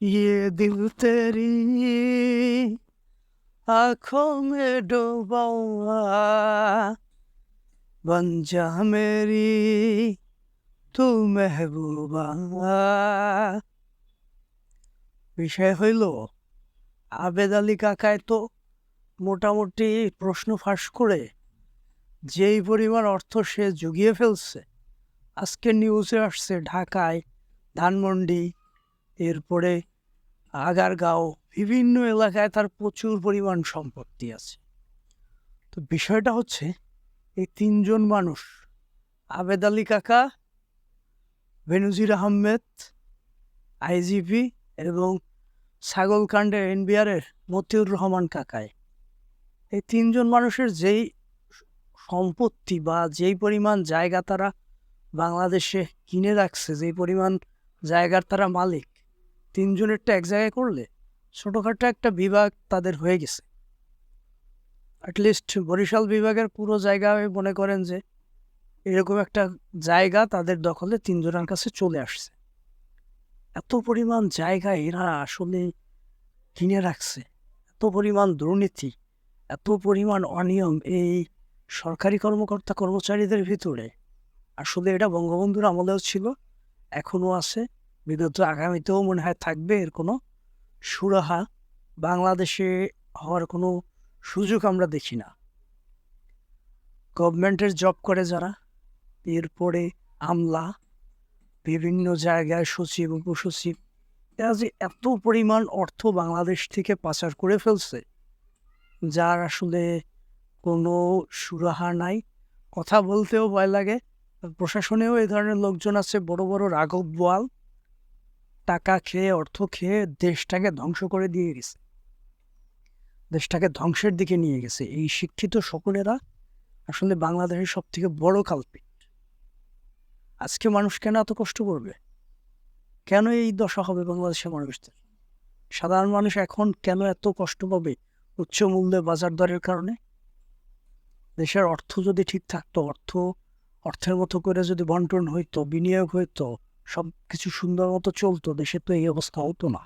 ये दिल तेरी आंखों में डूबा हुआ बन जा मेरी তু মেহবুবা বিষয় হইল আবেদ আলী কাকায় তো মোটামুটি প্রশ্ন ফাঁস করে যেই পরিমাণ অর্থ সে জুগিয়ে ফেলছে আজকে নিউজে আসছে ঢাকায় ধানমন্ডি এরপরে আগারগাঁও, বিভিন্ন এলাকায় তার প্রচুর পরিমাণ সম্পত্তি আছে। তো বিষয়টা হচ্ছে, এই তিনজন মানুষ, আবেদ আলী কাকা, বেনজির আহমেদ, আইজিপি এবং ছাগলকাণ্ডের এনবিআরের মতিউর রহমান কাকায় এই তিনজন মানুষের যেই সম্পত্তি বা যেই পরিমাণ জায়গা তারা বাংলাদেশে কিনে রাখছে, যেই পরিমাণ জায়গার তারা মালিক তিনজনেরটা এক জায়গায় করলে ছোটোখাটো একটা বিভাগ তাদের হয়ে গেছে। অ্যাটলিস্ট বরিশাল বিভাগের পুরো জায়গায় মনে করেন যে এরকম একটা জায়গা তাদের দখলে তিনজনের কাছে চলে আসছে। এত পরিমাণ জায়গা এরা আসলে কিনে রাখছে। এত পরিমাণ দুর্নীতি, এত পরিমাণ অনিয়ম এই সরকারি কর্মকর্তা কর্মচারীদের ভিতরে। আসলে এটা বঙ্গবন্ধুর আমলেও ছিল এখনও আছে। বিগত আগামীতেও মনে হয় থাকবে এর কোনো সুরাহা। বাংলাদেশে হওয়ার কোনো সুযোগ আমরা দেখি না। গভর্নমেন্টের জব করে যারা, এরপরে আমলা, বিভিন্ন জায়গায় সচিব, উপসচিব, এরা যে এত পরিমাণ অর্থ বাংলাদেশ থেকে পাচার করে ফেলছে, যার আসলে কোনো সুরাহা নাই। কথা বলতেও ভয় লাগে, প্রশাসনেও এই ধরনের লোকজন আছে, বড় বড় রাঘব বোয়াল টাকা খেয়ে, অর্থ খেয়ে দেশটাকে ধ্বংস করে দিয়ে গেছে। দেশটাকে ধ্বংসের দিকে নিয়ে গেছে। এই শিক্ষিত সকলেরা আসলে বাংলাদেশের সব থেকে বড় কাল্পিক আজকে মানুষ কেন এত কষ্ট করবে? কেন এই দশা হবে বাংলাদেশের মানুষদের? সাধারণ মানুষ এখন কেন এত কষ্ট পাবে উচ্চ মূল্যে বাজার দরের কারণে? দেশের অর্থ যদি ঠিক থাকতো, অর্থ, অর্থের মতো করে যদি বন্টন হইতো, বিনিয়োগ হইতো সব কিছু সুন্দর মতো চলতো দেশে তো এই অবস্থা হতো না।